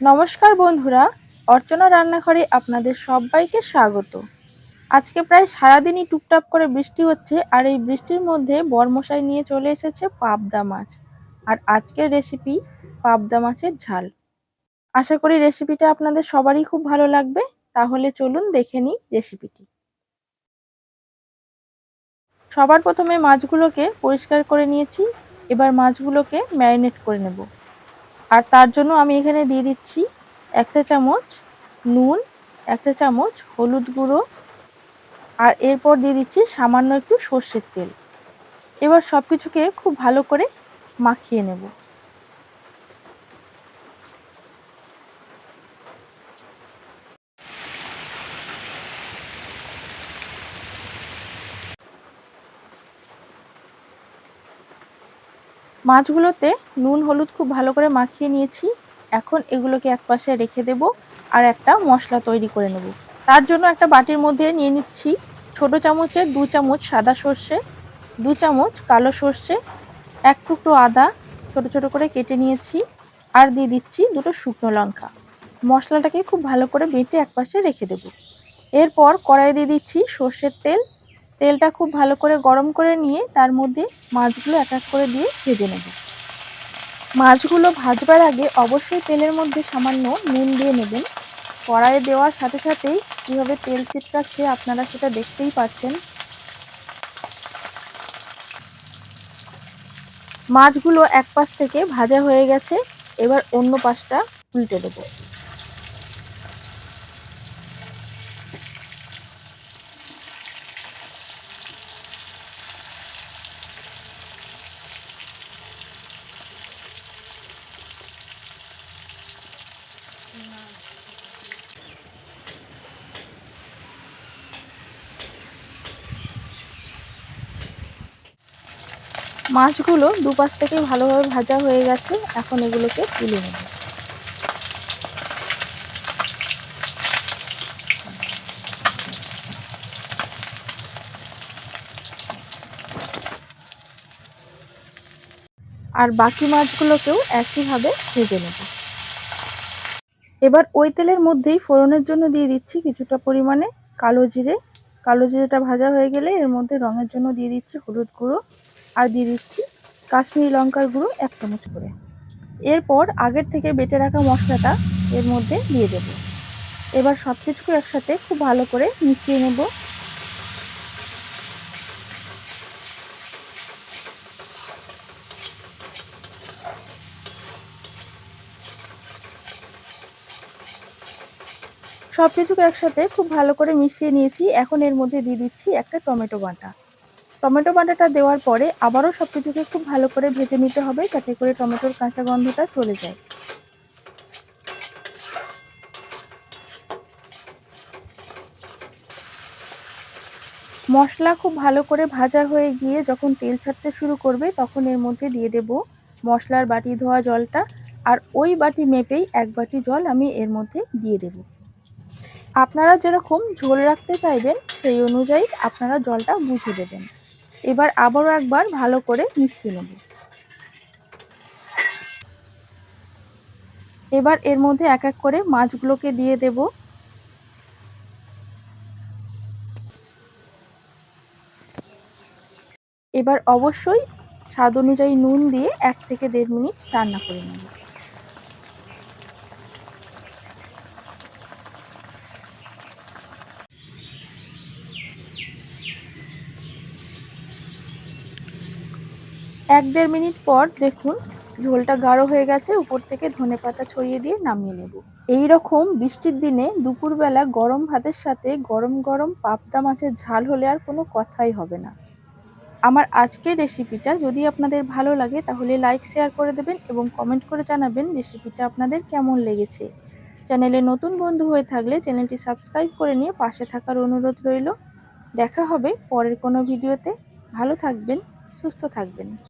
নমস্কার বন্ধুরা, অর্চনা রান্নাঘরে আপনাদের সবাইকে স্বাগত। আজকে প্রায় সারাদিনই টুকটাক করে বৃষ্টি হচ্ছে আর এই বৃষ্টির মধ্যে বরমশাই নিয়ে চলে এসেছে পাবদা মাছ। আর আজকের রেসিপি পাবদা মাছের ঝাল। আশা করি রেসিপিটা আপনাদের সবারই খুব ভালো লাগবে, তাহলে চলুন দেখে নিই রেসিপিটি সবার প্রথমে মাছগুলোকে পরিষ্কার করে নিয়েছি, এবার মাছগুলোকে ম্যারিনেট করে নেব। আর তার জন্য আমি এখানে দিয়ে দিচ্ছি একটা চামচ নুন, একটা চামচ হলুদ গুঁড়ো, আর এরপর দিয়ে দিচ্ছি সামান্য একটু সর্ষের তেল। এবার সব কিছুকে খুব ভালো করে মাখিয়ে নেব। মাছগুলোতে নুন, হলুদ খুব ভালো করে মাখিয়ে নিয়েছি। এখন এগুলোকে এক পাশে রেখে দেব আর একটা মশলা তৈরি করে নেব। তার জন্য একটা বাটির মধ্যে নিয়ে নিচ্ছি ছোট চামচের দু চামচ সাদা সর্ষে, দু চামচ কালো সর্ষে, এক টুকরো আদা ছোট ছোট করে কেটে নিয়েছি আর দিয়ে দিচ্ছি দুটো শুকনো লঙ্কা। মশলাটাকে খুব ভালো করে বেটে একপাশে রেখে দেব। এরপর কড়াই দিয়ে দিচ্ছি সর্ষের তেল তেলটা খুব ভালো করে গরম করে নিয়ে তার মধ্যে মাছগুলো এক এক করে দিয়ে ভেজে নেব। মাছগুলো ভাজবার আগে অবশ্যই তেলের মধ্যে সামান্য নুন দিয়ে নেবেন। কড়াইয়ে দেওয়ার সাথে সাথেই কীভাবে তেল ছিটকাচ্ছে আপনারা সেটা দেখতেই পাচ্ছেন। মাছগুলো এক পাশ থেকে ভাজা হয়ে গেছে, এবার অন্য পাশটা উল্টে দেবো। মাছগুলো দুপাশ থেকে ভালোভাবে ভাজা হয়ে গেছে। এখন এগুলোকে তুলে নেব। আর বাকি মাছগুলোকেও একইভাবে ভেজে নেব। এবার ওই তেলের মধ্যেই ফোড়নের জন্য দিয়ে দিচ্ছি কিছুটা পরিমাণে কালো জিরে। কালো জিরেটা ভাজা হয়ে গেলে এর মধ্যে রঙের জন্য দিয়ে দিচ্ছি হলুদ গুঁড়ো। আর দিয়ে দিচ্ছি কাশ্মীরি লঙ্কার গুঁড়ো এক চামচ করে। এরপর আগের থেকে বেটে রাখা মশলাটা এর মধ্যে দিয়ে দেব। এবার সব কিছুকে একসাথে খুব ভালো করে মিশিয়ে নেব। সব কিছুকে একসাথে খুব ভালো করে মিশিয়ে নিয়েছি। এখন এর মধ্যে দিয়ে দিচ্ছি একটা টমেটো বাটা। টমেটো বাটাটা দেওয়ার পরে আবারও সব কিছুকে খুব ভালো করে ভেজে নিতে হবে যাতে করে টমেটোর কাঁচা গন্ধটা চলে যায়। মশলা খুব ভালো করে ভাজা হয়ে গিয়ে যখন তেল ছাড়তে শুরু করবে তখন এর মধ্যে দিয়ে দেব মশলার বাটি ধোয়া জলটা আর ওই বাটি মেপেই এক বাটি জল আমি এর মধ্যে দিয়ে দেব। আপনারা যেরকম ঝোল রাখতে চাইবেন সেই অনুযায়ী আপনারা জলটা বুঝে দেবেন। এবার আবারও একবার ভালো করে মিশিয়ে নেব। এবার এর মধ্যে এক এক করে মাছগুলোকে দিয়ে দেব। এবার অবশ্যই স্বাদ অনুযায়ী নুন দিয়ে এক থেকে দেড় মিনিট রান্না করে নেব। এক দেড় মিনিট পর দেখুন, ঝোলটা গাঢ় হয়ে গেছে, উপর থেকে ধনে পাতা ছড়িয়ে দিয়ে নামিয়ে নেব। এই রকম বৃষ্টির দিনে দুপুরবেলা গরম ভাতের সাথে গরম গরম পাবদা মাছের ঝাল হলে আর কোনো কথাই হবে না। আমার আজকের রেসিপিটা যদি আপনাদের ভালো লাগে, তাহলে লাইক, শেয়ার করে দেবেন এবং কমেন্ট করে জানাবেন রেসিপিটা আপনাদের কেমন লেগেছে। চ্যানেলে নতুন বন্ধু হয়ে থাকলে চ্যানেলটি সাবস্ক্রাইব করে নিয়ে পাশে থাকার অনুরোধ রইল। দেখা হবে পরের কোনো ভিডিওতে। ভালো থাকবেন, সুস্থ থাকবেন।